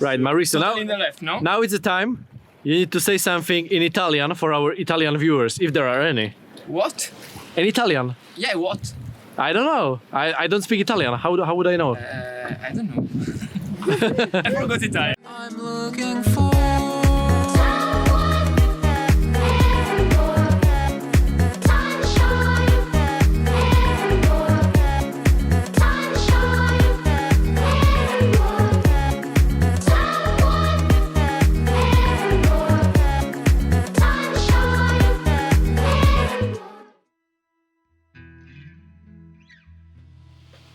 Right, Mauricio. Now, in the left, no? now it's the time. You need to say something in Italian for our Italian viewers, if there are any. What? In Italian? Yeah, what? I don't know. I, I don't speak Italian. How, how would I know? Uh, I don't know. I forgot Italian. I'm looking for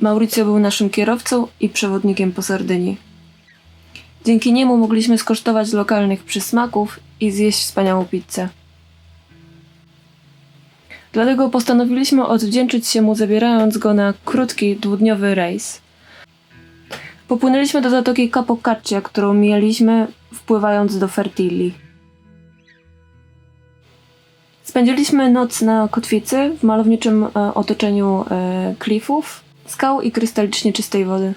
Mauricio był naszym kierowcą i przewodnikiem po Sardynii. Dzięki niemu mogliśmy skosztować lokalnych przysmaków i zjeść wspaniałą pizzę. Dlatego postanowiliśmy odwdzięczyć się mu zabierając go na krótki, dwudniowy rejs. Popłynęliśmy do zatoki Capocaccia, którą mijaliśmy wpływając do Fertilli. Spędziliśmy noc na kotwicy w malowniczym e, otoczeniu e, klifów, skał i krystalicznie czystej wody.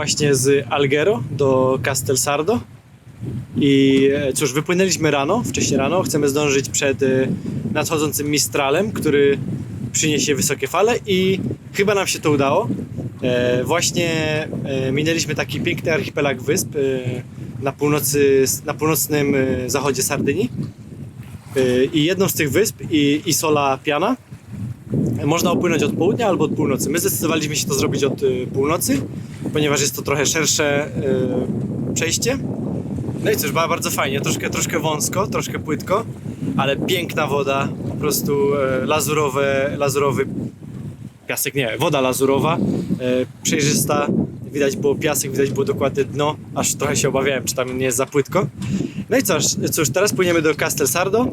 Właśnie z Alghero do Castelsardo. I e, cóż, wypłynęliśmy rano, wcześniej rano. Chcemy zdążyć przed e, nadchodzącym Mistralem, który przyniesie wysokie fale i chyba nam się to udało. E, właśnie minęliśmy taki piękny archipelag wysp na, północy, na północnym zachodzie Sardynii. I jedną z tych wysp, Isola Piana, można opłynąć od południa albo od północy. My zdecydowaliśmy się to zrobić od północy, ponieważ jest to trochę szersze y, przejście. No i cóż, było bardzo fajnie, troszkę, troszkę wąsko, troszkę płytko, ale piękna woda, po prostu e, lazurowe, lazurowy piasek, nie, woda lazurowa, e, przejrzysta, widać było piasek, widać było dokładnie dno, aż trochę się obawiałem, czy tam nie jest za płytko. No i cóż, cóż teraz płyniemy do Castelsardo. E,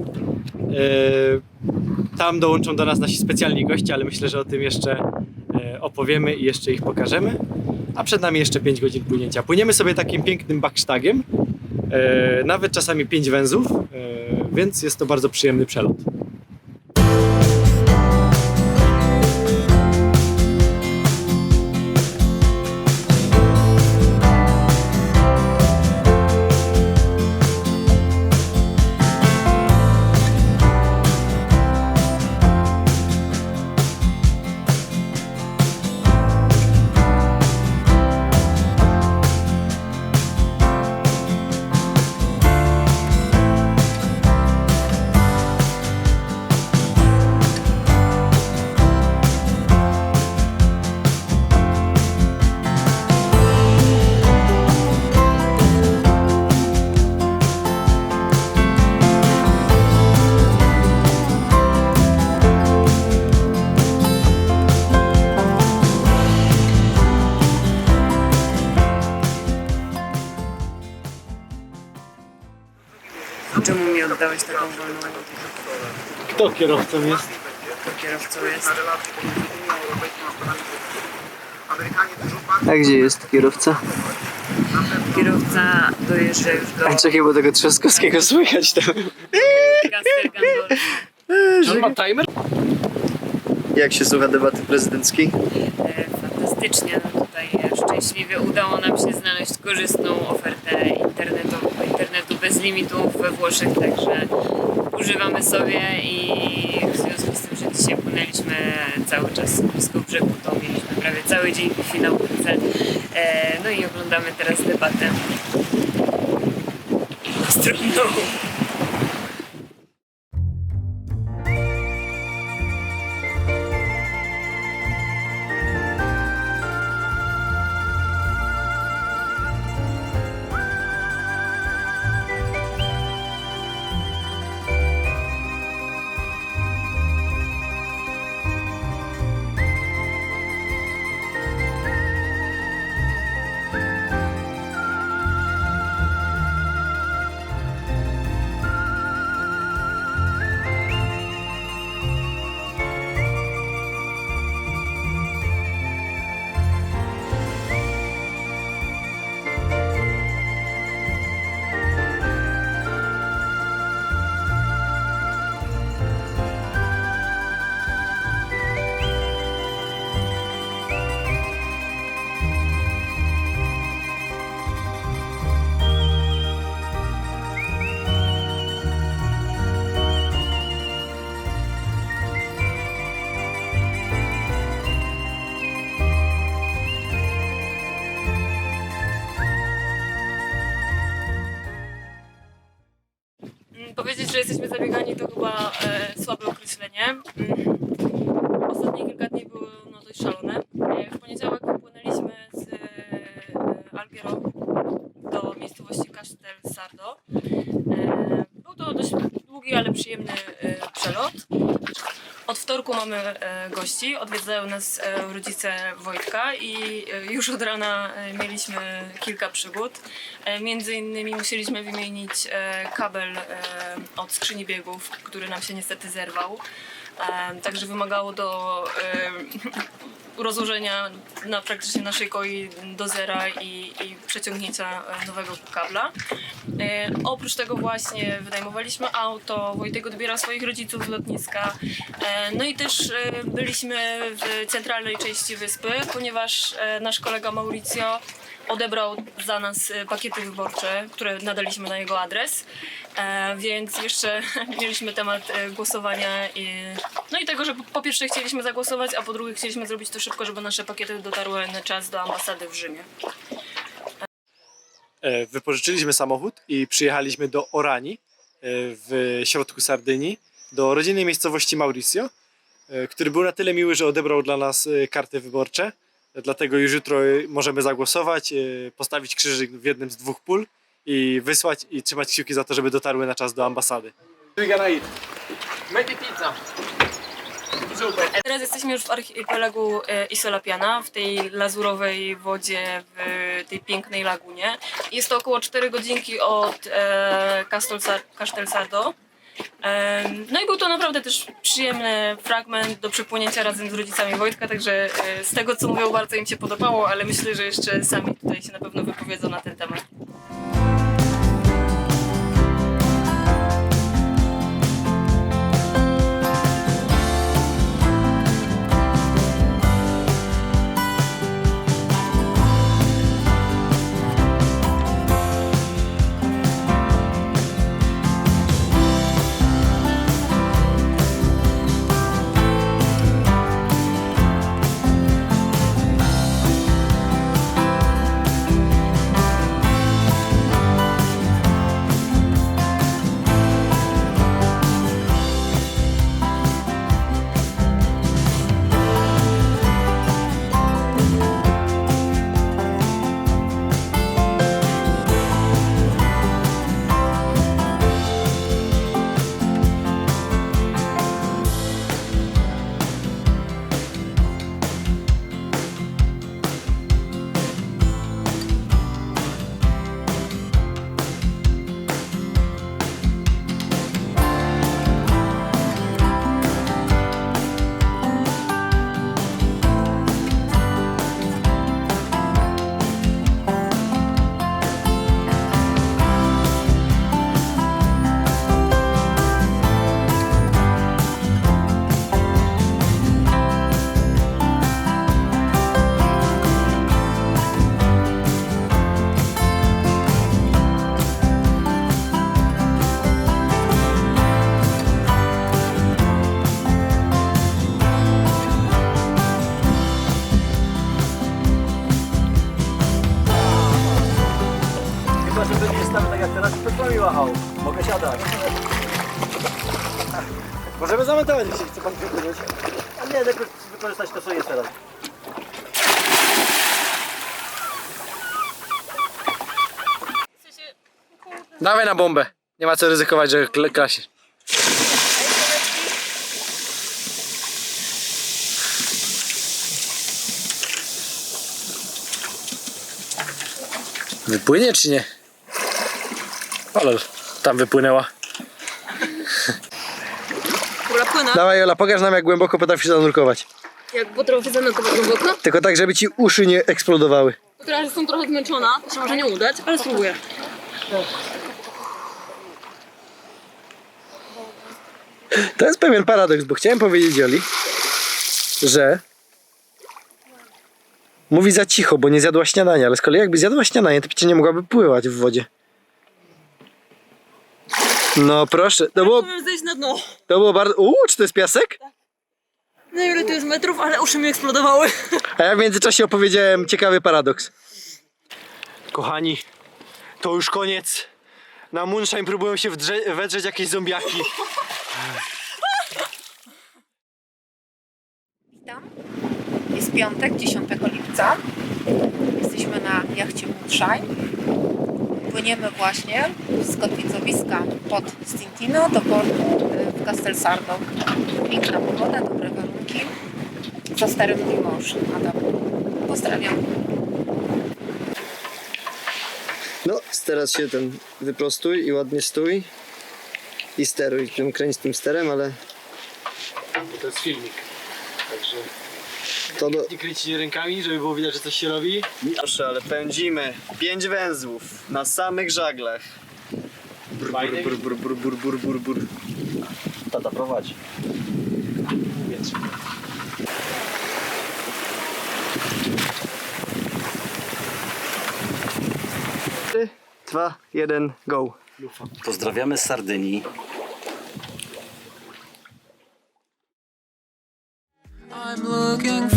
tam dołączą do nas nasi specjalni goście, ale myślę, że o tym jeszcze e, opowiemy i jeszcze ich pokażemy. A przed nami jeszcze 5 godzin płynięcia. Płyniemy sobie takim pięknym backstagiem, e, nawet czasami 5 węzłów, e, więc jest to bardzo przyjemny przelot. Dostałeś taką wolną Kto kierowcą jest? kierowcą jest? A gdzie jest kierowca? Kierowca dojeżdża już do A czekaj, bo tego Trzaskowskiego słychać tam. On ma timer? Jak się słucha debaty prezydenckiej? E, Fantastycznie, no tutaj szczęśliwie udało nam się znaleźć korzystną ofertę internetu, internetu bez limitów we Włoszech, także używamy sobie i w związku z tym, że dzisiaj płynęliśmy cały czas blisko brzegu, to mieliśmy prawie cały dzień Wi-Fi na łódce. No i oglądamy teraz debatę stronną. Że jesteśmy zabiegani to chyba e, słabe określenie. Mm. Ostatnie kilka dni były no, dość szalone. E, w poniedziałek płynęliśmy z e, Alghero do miejscowości Castel Sardo. E, był to dość długi, ale przyjemny e, przelot. Od wtorku mamy e, gości, odwiedzają nas e, rodzice Wojtka i e, już od rana e, mieliśmy kilka przygód. E, Między innymi musieliśmy wymienić e, kabel e, od skrzyni biegów, który nam się niestety zerwał. Także wymagało do rozłożenia na praktycznie naszej koi do zera i, i przeciągnięcia nowego kabla. Oprócz tego właśnie wynajmowaliśmy auto, Wojtek odbierał swoich rodziców z lotniska. No i też byliśmy w centralnej części wyspy, ponieważ nasz kolega Mauricio odebrał za nas e, pakiety wyborcze, które nadaliśmy na jego adres. E, Więc jeszcze mieliśmy temat e, głosowania i, no i tego, że po pierwsze chcieliśmy zagłosować, a po drugie chcieliśmy zrobić to szybko, żeby nasze pakiety dotarły na czas do ambasady w Rzymie. E, Wypożyczyliśmy samochód i przyjechaliśmy do Orani w środku Sardynii, do rodzinnej miejscowości Mauricio, który był na tyle miły, że odebrał dla nas karty wyborcze. Dlatego już jutro możemy zagłosować, postawić krzyżyk w jednym z dwóch pól i wysłać i trzymać kciuki za to, żeby dotarły na czas do ambasady. Teraz jesteśmy już w archipelagu e, Isola Piana, w tej lazurowej wodzie, w tej pięknej lagunie. Jest to około 4 godzinki od Castel- Castelsardo. Em, No i był to naprawdę też przyjemny fragment do przepłynięcia razem z rodzicami Wojtka, także e, z tego co mówią bardzo im się podobało, ale myślę, że jeszcze sami tutaj się na pewno wypowiedzą na ten temat. żeby nie stały tak jak teraz przed wami wahał. Mogę siadać. Możemy zamontować, jeśli chce pan wypłynąć. A nie, najpierw wykorzystać to, co jest teraz. Dawaj na bombę. Nie ma co ryzykować, że klasie. Wypłynie czy nie? Ale tam wypłynęła. Kula płyna. Dawaj Jola, pokaż nam jak głęboko potrafisz zanurkować. Jak potrafię zanurkować głęboko. Tylko tak, żeby ci uszy nie eksplodowały. Teraz jestem trochę zmęczona, to się może nie udać, ale spróbuję. To jest pewien paradoks, bo chciałem powiedzieć Joli, że mówi za cicho, bo nie zjadła śniadania, ale z kolei jakby zjadła śniadanie, to przecież nie mogłaby pływać w wodzie. No proszę, to było, zejść na dno. to było bardzo... Uuu, czy to jest piasek? Nie wiem ile to jest metrów, ale uszy mi eksplodowały. A ja w międzyczasie opowiedziałem ciekawy paradoks. Kochani, to już koniec. Na Moonshine próbują się wdrze- wedrzeć jakieś zombiaki. Witam. Jest piątek, 10 lipca. Jesteśmy na jachcie Moonshine. Płyniemy właśnie z kotwicowiska pod Stintino do portu y, w Castelsardo. Piękna pogoda, dobre warunki. Za sterem mój mąż, Adam. Pozdrawiam. No, teraz się ten wyprostuj i ładnie stój. I steruj. Tym kręć tym sterem, ale To jest filmik. To do... nie kryjcie rękami, żeby było widać, że coś się robi. Proszę, ale pędzimy. Pięć węzłów na samych żaglach. Bur, Fajnie. bur, bur, bur, bur, bur, bur, bur. Tata prowadzi. Więc Trzy, dwa, jeden, go. Pozdrawiamy z Sardynii. I'm looking